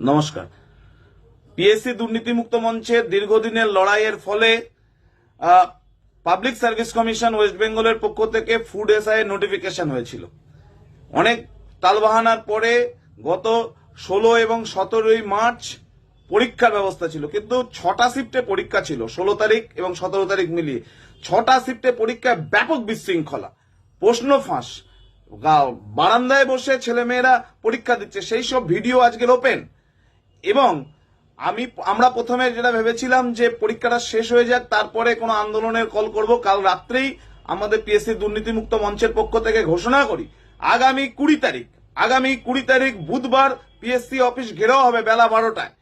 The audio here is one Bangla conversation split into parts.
নমস্কার। পিএসসি দুর্নীতিমুক্ত মঞ্চের দীর্ঘদিনের লড়াইয়ের ফলে পাবলিক সার্ভিস কমিশন ওয়েস্ট বেঙ্গলের পক্ষ থেকে ফুড এসআই নোটিফিকেশন হয়েছিল। অনেক তালবাহানার পরে গত ষোলো এবং সতেরোই মার্চ পরীক্ষার ব্যবস্থা ছিল, কিন্তু ছটা শিফটে পরীক্ষা ছিল, ষোলো তারিখ এবং সতেরো তারিখ মিলিয়ে। ছটা শিফটে পরীক্ষায় ব্যাপক বিশৃঙ্খলা, প্রশ্ন ফাঁস বারান্দায় বসে ছেলেমেয়েরা পরীক্ষা দিচ্ছে, সেই সব ভিডিও আজকের ওপেন এবং আমি, আমরা প্রথমে যেটা ভেবেছিলাম যে পরীক্ষাটা শেষ হয়ে যাক, তারপরে কোনো আন্দোলনের কল করব। কাল রাত্রেই আমাদের পিএসসি দুর্নীতিমুক্ত মঞ্চের পক্ষ থেকে ঘোষণা করি, আগামী কুড়ি তারিখ, আগামী কুড়ি তারিখ বুধবার পিএসসি অফিস ঘেরাও হবে বেলা বারোটায়।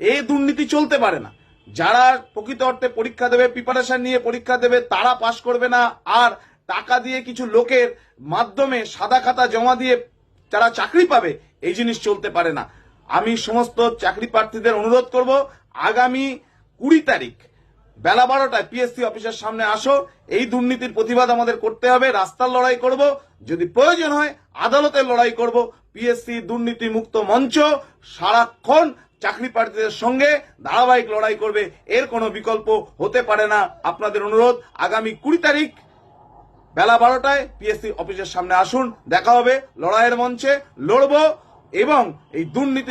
এই দুর্নীতি চলতে পারে না। যারা প্রকৃত অর্থে পরীক্ষা দেবে প্রিপারেশন নিয়ে পরীক্ষা দেবে, তারা পাশ করবে না। আর টাকা দিয়ে কিছু লোকের মাধ্যমে সাদা খাতা জমা দিয়ে যারা চাকরি পাবে, এই জিনিস চলতে পারে না। আমি সমস্ত চাকরি প্রার্থীদের অনুরোধ করব, আগামী কুড়ি তারিখ বেলা বারোটায় পিএসসি অফিসের সামনে আসো। এই দুর্নীতির প্রতিবাদ আমাদের করতে হবে, রাস্তার লড়াই করব। যদি প্রয়োজন হয়, আদালতের লড়াই করব। পিএসসি দুর্নীতি মুক্ত মঞ্চ সারাক্ষণ চাকরি প্রার্থীদের সঙ্গে ধারাবাহিক লড়াই করবে, এর কোনো বিকল্প হতে পারে না। আপনাদের অনুরোধ, আগামী কুড়ি তারিখ বেলা বারোটায় পিএসসি অফিসের সামনে আসুন, দেখা হবে লড়াইয়ের মঞ্চে, লড়বো এবং এই দুর্নীতি